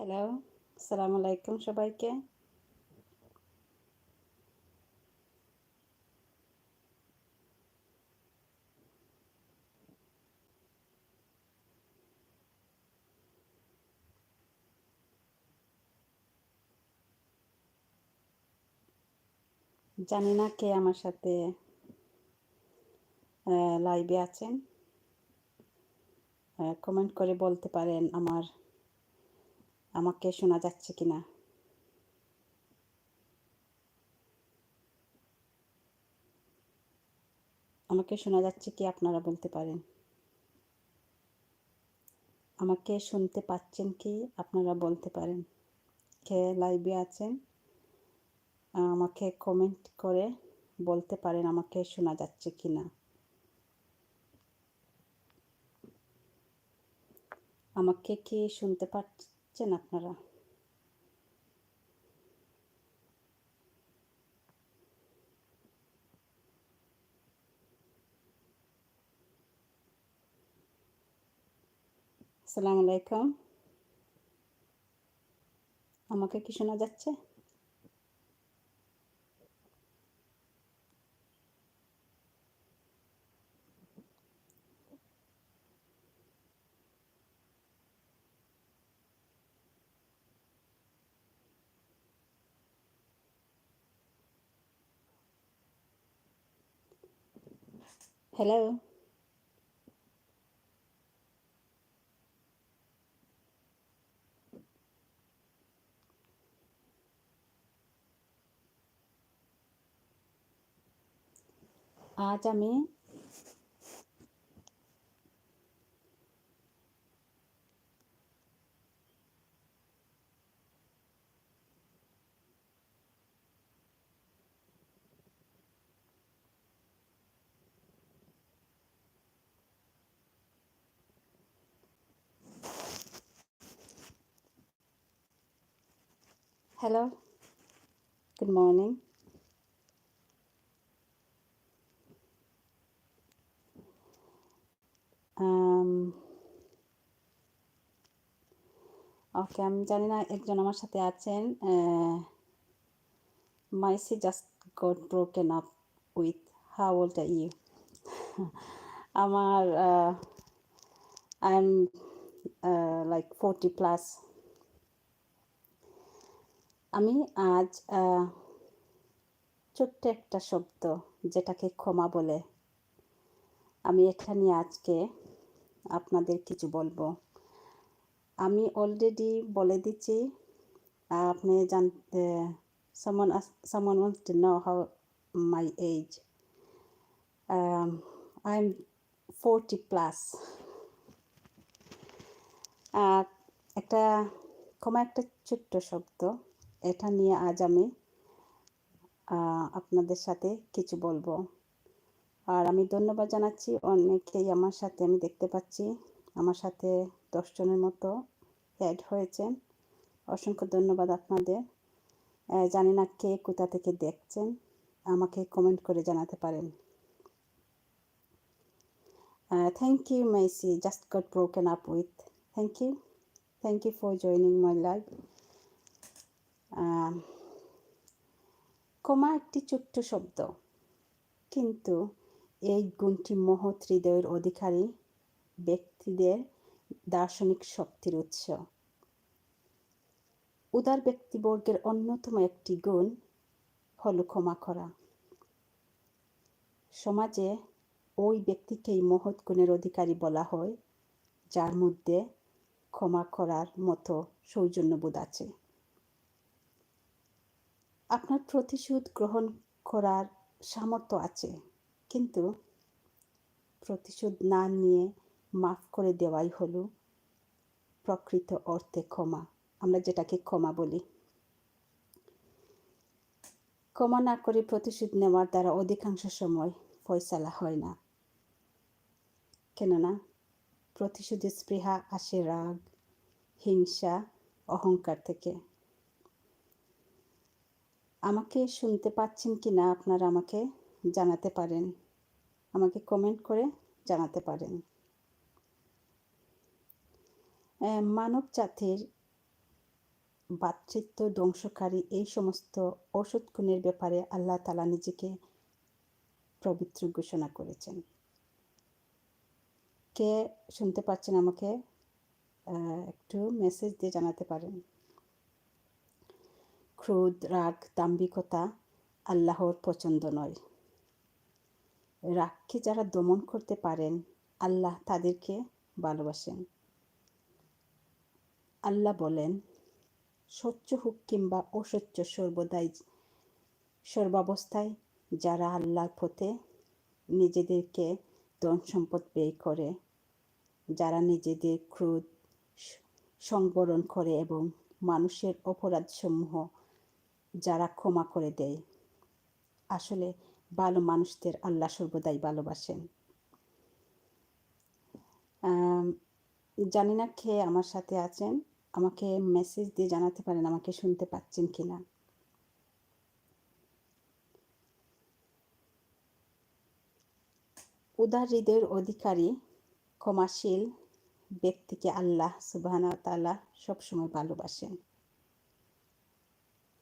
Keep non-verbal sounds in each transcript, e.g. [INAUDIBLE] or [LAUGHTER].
Hello আসসালামু আলাইকুম সবাইকে। জানি না কে আমার সাথে লাইভে আছেন। কমেন্ট করে বলতে পারেন আমার আমাকে শোনা যাচ্ছে কিনা? আমাকে শোনা যাচ্ছে কি আপনারা বলতে পারেন? আমাকে শুনতে পাচ্ছেন কি আপনারা বলতে পারেন? কে লাইভে আছেন? আমাকে কমেন্ট করে বলতে পারেন আমাকে শোনা যাচ্ছে কি না আমাকে কি শুনতে পাচ্ছেন আপনারা? আসসালামু আলাইকুম। আমাকে কি শোনা যাচ্ছে? হ্যালো আজ আমি Hello. Good morning. ওকে আমি জানি না একজন আমার সাথে আছেন Maisie just got broken up with how old are you আমার I am like forty plus আমি আজ ছোট্ট একটা শব্দ যেটাকে ক্ষমা বলে। আমি এটা নিয়ে আজকে আপনাদের কিছু বলব। আমি অলরেডি বলে দিচ্ছি আপনি জানতে someone wants to know how my age. Um, I'm 40 plus. একটা ক্ষমা একটা ছোট্ট শব্দ। এটা নিয়ে আজ আমি আপনাদের সাথে কিছু বলব। আর আমি ধন্যবাদ জানাচ্ছি অনেকেই আমার সাথে, আমি দেখতে পাচ্ছি আমার সাথে দশজনের মতো অ্যাড হয়েছেন অসংখ্য ধন্যবাদ আপনাদের। জানি না কে কোথা থেকে দেখছেন, আমাকে কমেন্ট করে জানাতে পারেন। Thank you Maisie just got broken up with thank you thank you for joining my life ক্ষমা একটি ছোট্ট শব্দ। কিন্তু এই গুণটি মহৎ হৃদয়ের অধিকারী ব্যক্তিদের দার্শনিক শক্তির উৎস। উদার ব্যক্তিবর্গের অন্যতম একটি গুণ হল ক্ষমা করা। সমাজে ওই ব্যক্তিকেই মহৎ গুণের অধিকারী বলা হয়, যার মধ্যে ক্ষমা করার মতো সৌজন্যবোধ আছে। আপনার প্রতিশোধ গ্রহণ করার সামর্থ্য আছে, কিন্তু প্রতিশোধ না নিয়ে মাফ করে দেওয়াই হলো প্রকৃত অর্থে ক্ষমা। আমরা যেটাকে ক্ষমা বলি। ক্ষমা না করে প্রতিশোধ নেওয়ার দ্বারা অধিকাংশ সময় ফয়সালা হয় না। কেননা প্রতিশোধের স্পৃহা আসে রাগ, হিংসা, অহংকার থেকে। আমাকে শুনতে পাচ্ছেন কি না আপনারা আমাকে জানাতে পারেন। আমাকে কমেন্ট করে জানাতে পারেন। মানব জাতির বাতৃত্ব ধ্বংসকারী এই সমস্ত ওষুধ গুণের ব্যাপারে আল্লাহ তালা নিজেকে পবিত্র ঘোষণা করেছেন। কে শুনতে পাচ্ছেন আমাকে? একটু মেসেজ দিয়ে জানাতে পারেন। ক্রোধ রাগ দাম্ভিকতা আল্লাহর পছন্দ নয়। রাগকে যারা দমন করতে পারেন, আল্লাহ তাদেরকে ভালোবাসেন। আল্লাহ বলেন স্বচ্ছ হোক কিংবা অস্বচ্ছ সর্বদাই, সর্বাবস্থায় যারা আল্লাহর পথে নিজেদেরকে ধন সম্পদ ব্যয় করে, যারা নিজেদের ক্রোধ সংবরণ করে এবং মানুষের অপরাধসমূহ যারা ক্ষমা করে দেয়। আসলে ভালো মানুষদের আল্লাহ সর্বদাই ভালোবাসেন। জানি না খেয়ে আমার সাথে আছেন, আমাকে মেসেজ দিয়ে জানাতে পারেন আমাকে শুনতে পাচ্ছেন কি না উদার হৃদয়ের অধিকারী, ক্ষমাশীল ব্যক্তিকে আল্লাহ সুবাহ সবসময় ভালোবাসেন।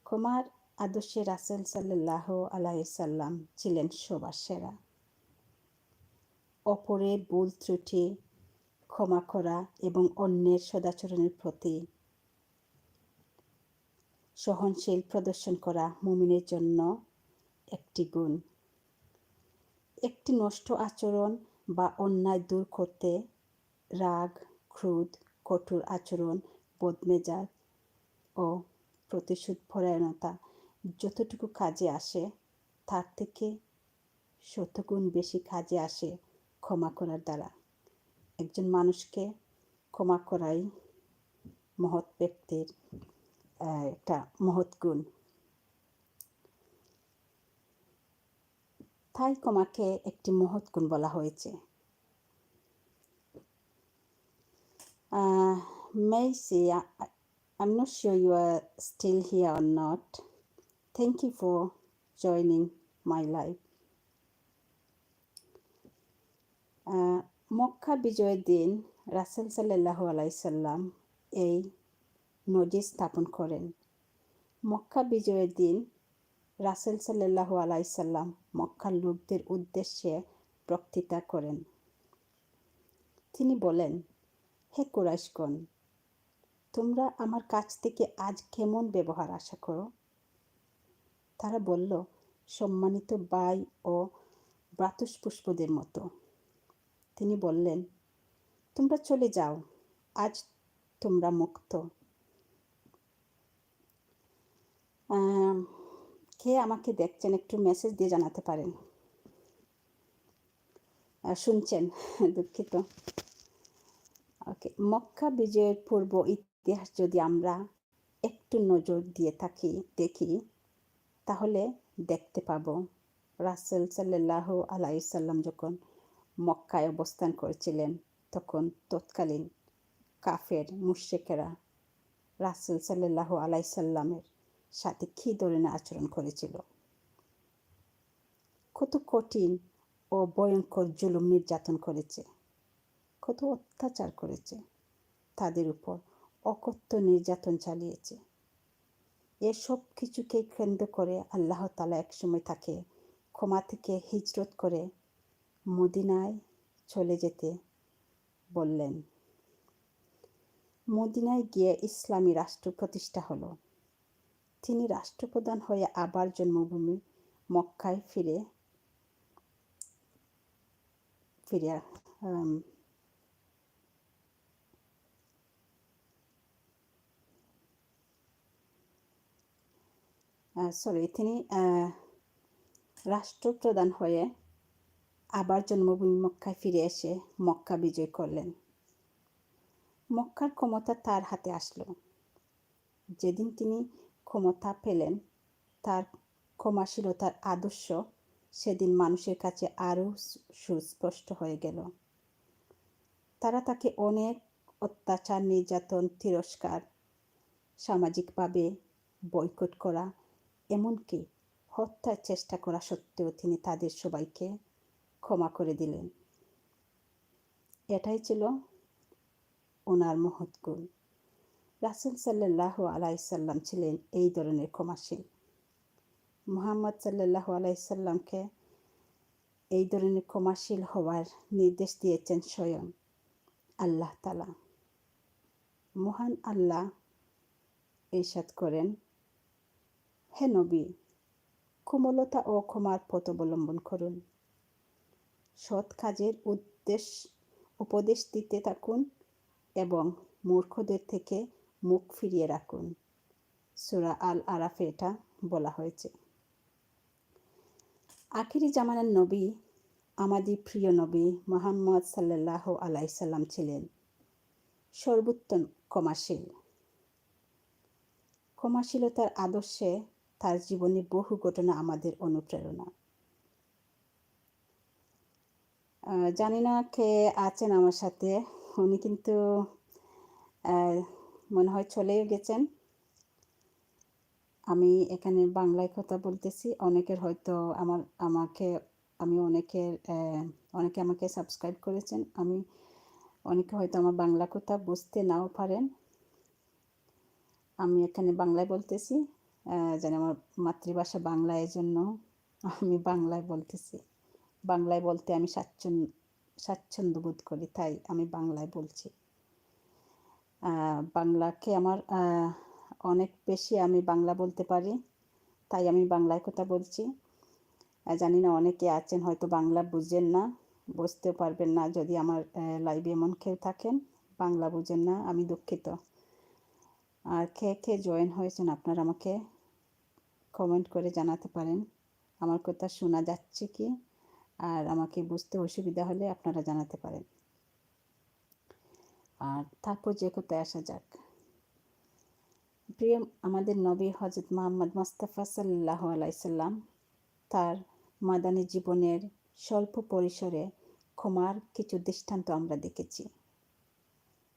ক্ষমার আদর্শে রাসেল সাল্লাহ আলাইসাল্লাম ছিলেন সবার সেরা। অপরের ভুল ত্রুটি, ক্ষমা করা এবং অন্যের সদাচরণের প্রতি সহনশীল প্রদর্শন করা মুমিনের জন্য একটি গুণ। একটি নষ্ট আচরণ বা অন্যায় দূর করতে রাগ, ক্রোধ, কঠোর আচরণ, বদমেজাজ ও প্রতিশোধ পরায়ণতা যতটুকু কাজে আসে তার থেকে শতগুণ বেশি কাজে আসে ক্ষমা করার দ্বারা। একজন মানুষকে ক্ষমা করাই মহৎ ব্যক্তির একটা মহৎ গুণ। তাই ক্ষমাকে একটি মহৎ গুণ বলা হয়েছে। Macy, I'm not sure you are still here or not. Thank you for joining my life. Mecca বিজয়ের দিন রাসেল সাল্লাহ আলাইসাল্লাম এই নজির স্থাপন করেন মক্কা বিজয়ের দিন রাসেল সাল্লাহ আলাইসাল্লাম মক্কার লোকদের উদ্দেশ্যে বক্তৃতা করেন তিনি বলেন হে কুরাইশগণ তোমরা আমার কাছ থেকে আজ কেমন ব্যবহার আশা করো? তারা বলল, সম্মানিত বাই ও ব্রাতুষ্পুষ্পদের মতো। তিনি বললেন, তোমরা চলে যাও, আজ তোমরা মুক্ত। কে আমাকে দেখছেন একটু মেসেজ দিয়ে জানাতে পারেন? শুনছেন, [LAUGHS] দুঃখিত। ওকে মক্কা বিজয়ের পূর্ব ইতিহাস যদি আমরা একটু নজর দিয়ে থাকি, দেখি, তাহলে দেখতে পাব। রাসেল সাল্লাহ আলাইসাল্লাম যখন মক্কায় অবস্থান করেছিলেন, তখন তৎকালীন কাফের মুশ্রেকেরা রাসেল সাল্লাহ আলাইসাল্লামের সাথে কী ধরনের আচরণ করেছিল। কত কঠিন ও ভয়ঙ্কর জুলুম নির্যাতন করেছে, কত অত্যাচার করেছে। তাদের উপর অকথ্য নির্যাতন চালিয়েছে। এসব কিছুকে কেন্দ্র করে আল্লাহ তালা একসময় তাকে ক্ষমা থেকে হিজরত করে মদিনায় চলে যেতে বললেন। মদিনায় গিয়ে ইসলামী রাষ্ট্র প্রতিষ্ঠা হলো। তিনি রাষ্ট্রপ্রধান হয়ে আবার জন্মভূমি মক্কায় ফিরে ফিরে সরি তিনি রাষ্ট্রপ্রধান হয়ে আবার জন্মভূমি মক্কায় ফিরে এসে মক্কা বিজয় করলেন। মক্কার ক্ষমতা তার হাতে আসলো। যেদিন তিনি ক্ষমতা পেলেন, তার ক্ষমাশীলতার আদর্শ সেদিন মানুষের কাছে আরও সুস্পষ্ট হয়ে গেল। তারা তাকে অনেক অত্যাচার, নির্যাতন, তিরস্কার, সামাজিকভাবে বয়কট করা এমনকি হত্যার চেষ্টা করা সত্ত্বেও তিনি তাদের সবাইকে ক্ষমা করে দিলেন। এটাই ছিল ওনার মহৎ গুণ। রাসুল সাল্লাহ আলাইসাল্লাম ছিলেন এই ধরনের ক্ষমাশীল। মোহাম্মদ সাল্লাহ আলাইসাল্লামকে এই ধরনের ক্ষমাশীল হওয়ার নির্দেশ দিয়েছেন স্বয়ং আল্লাহ তালা মহান আল্লাহ ইরশাদ করেন হে নবী, কোমলতা ও ক্ষমার পথ অবলম্বন করুন। সৎ কাজের উদ্দেশ্য উপদেশ দিতে থাকুন এবং মূর্খদের থেকে মুখ ফিরিয়ে রাখুন। সুরা আল আরাফে এটা বলা হয়েছে। আখিরি জামানার নবী আমাদের প্রিয় নবী মোহাম্মদ সাল্লাহ আলাইসাল্লাম ছিলেন সর্বোত্তম ক্ষমাশীল। ক্ষমাশীলতার আদর্শে তার জীবনে বহু ঘটনা আমাদের অনুপ্রেরণা। জানি না কে আছেন আমার সাথে। উনি কিন্তু মনে হয় চলেও গেছেন। আমি এখানে বাংলায় কথা বলতেছি। অনেকের হয়তো আমার, আমাকে, আমি অনেকের অনেকে আমাকে সাবস্ক্রাইব করেছেন। আমি, অনেকে হয়তো আমার বাংলা কথা বুঝতে নাও পারেন। আমি এখানে বাংলায় বলতেছি। যেন আমার মাতৃভাষা বাংলা এই জন্য আমি বাংলায় বলতেছি। বাংলায় বলতে আমি স্বাচ্ছন্দ, স্বাচ্ছন্দ্য বোধ করি, তাই আমি বাংলায় বলছি। বাংলাকে আমার অনেক বেশি আমি বাংলা বলতে পারি, তাই আমি বাংলায় কথা বলছি। জানি না অনেকে আছেন হয়তো বাংলা বুঝেন না, বুঝতেও পারবেন না যদি আমার লাইভে এমন কেউ থাকেন, বাংলা বুঝেন না, আমি দুঃখিত। আর কে কে জয়েন হয়েছেন আপনারা আমাকে কমেন্ট করে জানাতে পারেন। আমার কথা শোনা যাচ্ছে কি? আর আমাকে বুঝতে অসুবিধা হলে আপনারা জানাতে পারেন। আর তারপর যে কোথায় আসা যাক। প্রিয় আমাদের নবী হজরত মোহাম্মদ মোস্তফা সাল্লাহ আলাইসাল্লাম তার মাদানী জীবনের স্বল্প পরিসরে ক্ষমার কিছু দৃষ্টান্ত আমরা দেখেছি।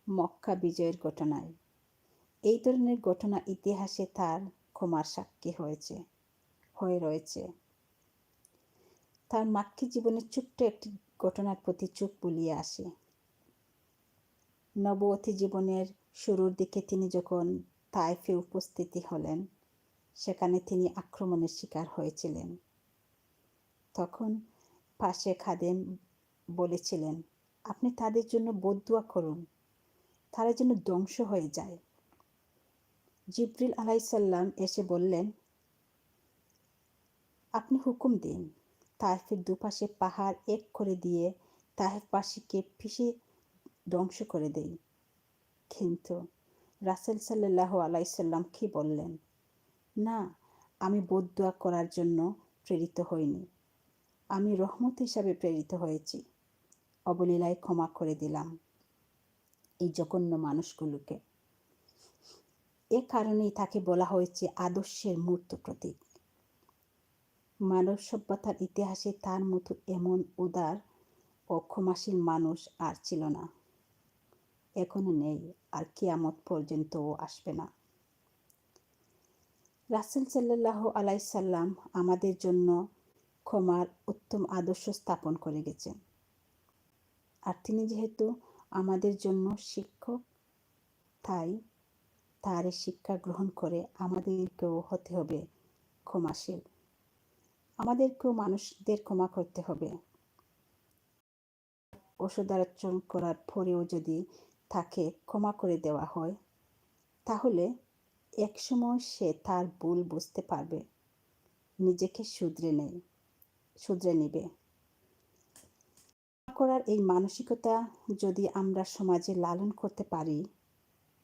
মক্কা বিজয়ের ঘটনায়। এই ধরনের ঘটনা ইতিহাসে তার ক্ষমার সাক্ষী হয়েছে, হয়ে রয়েছে। তার মাক্কি জীবনের ছোট্ট একটি ঘটনার প্রতি চোখ বুলিয়ে আসে। নবতী জীবনের শুরুর দিকে তিনি যখন তাইফে উপস্থিতি হলেন, সেখানে তিনি আক্রমণের শিকার হয়েছিলেন। তখন পাশে খাদেম বলেছিলেন, আপনি তাদের জন্য বদুয়া করুন, তারা যেন ধ্বংস হয়ে যায়। জিব্রিল আলাইসাল্লাম এসে বললেন, আপনি হুকুম দিন। তাইফের দুপাশে পাহাড় এক করে দিয়ে তাহেফবাসীকে পিষে ধ্বংস করে দেই। কিন্তু রাসেল সাল্লাহ আলাইসাল্লাম কি বললেন? না, আমি বদুয়া করার জন্য প্রেরিত হইনি। আমি রহমত হিসাবে প্রেরিত হয়েছি। অবলীলায় ক্ষমা করে দিলাম এই জঘন্য মানুষগুলোকে। এ কারণেই তাকে বলা হয়েছে আদর্শের মূর্ত প্রতীক। মানব সভ্যতার ইতিহাসে তার মতো এমন উদার ও ক্ষমাশীল মানুষ আর ছিল না। এখনও নেই, আর কিয়ামত পর্যন্তও আসবে না। রাসেল সাল্লাহ আলাইসাল্লাম আমাদের জন্য ক্ষমার উত্তম আদর্শ স্থাপন করে গেছেন। আর তিনি যেহেতু আমাদের জন্য শিক্ষক, তাই তার শিক্ষা গ্রহণ করে আমাদেরকেও হতে হবে ক্ষমাশীল। আমাদেরকেও মানুষদের ক্ষমা করতে হবে। অসদাচরণ করার পরেও যদি তাকে ক্ষমা করে দেওয়া হয়, তাহলে একসময় সে তার ভুল বুঝতে পারবে। নিজেকে শুধরে নেয়, শুধরে নিবে। করার এই মানসিকতা যদি আমরা সমাজে লালন করতে পারি,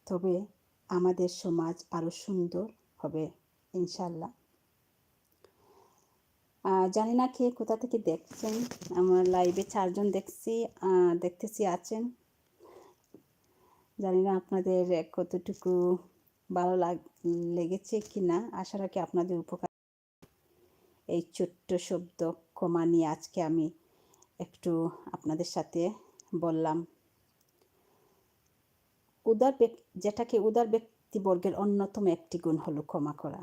তবে আমাদের সমাজ আরও সুন্দর হবে, ইনশাল্লাহ। জানি না কে কোথা থেকে দেখছেন, আমার লাইভে চারজন দেখছি দেখতেছি আছেন। জানি না আপনাদের কতটুকু ভালো লাগ, লেগেছে কি না আশা রাখি আপনাদের উপকার। এই ছোট্ট শব্দ কমা নিয়ে আজকে আমি একটু আপনাদের সাথে বললাম। উদার যেটাকে উদার ব্যক্তিবর্গের অন্যতম একটি গুণ হলো ক্ষমা করা।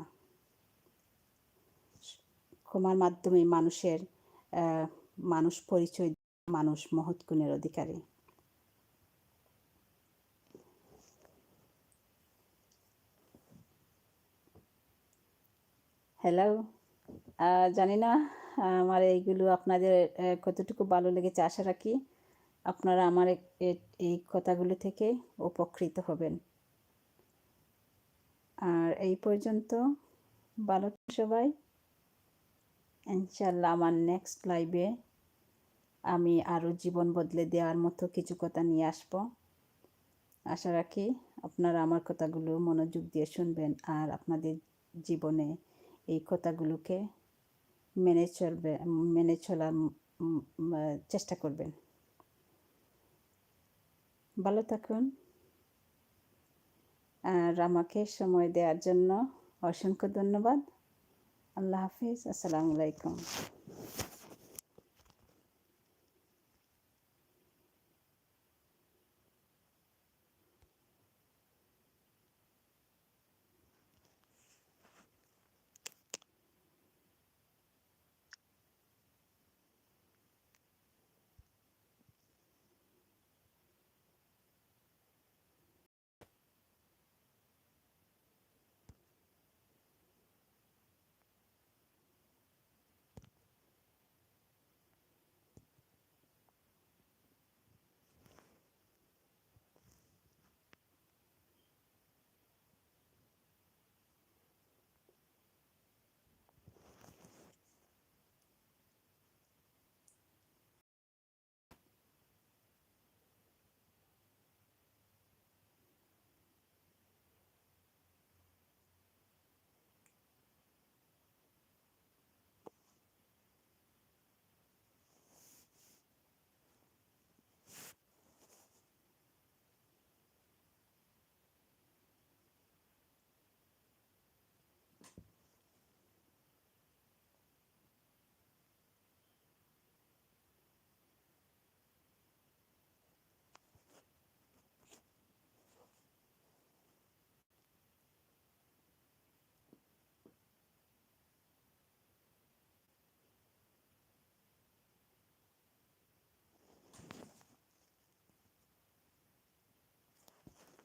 ক্ষমার মাধ্যমে মানুষের মানুষ পরিচয়, মানুষ মহৎ গুণের অধিকারী। হ্যালো জানি না, আমার এইগুলো আপনাদের কতটুকু ভালো লেগেছে আশা রাখি। আপনারা আমার এই কথাগুলো থেকে উপকৃত হবেন। আর এই পর্যন্ত, ভালো সবাই। ইনশাল্লাহ আমার নেক্সট লাইভে আমি আরও জীবন বদলে দেওয়ার মতো কিছু কথা নিয়ে আসব। আশা রাখি আপনারা আমার কথাগুলো মনোযোগ দিয়ে শুনবেন আর আপনাদের জীবনে এই কথাগুলোকে মেনে চলবে, মেনে চলার চেষ্টা করবেন। ভালো থাকুন। আর আমাকে সময় দেওয়ার জন্য অসংখ্য ধন্যবাদ। আল্লাহ হাফিজ। আসসালামু আলাইকুম।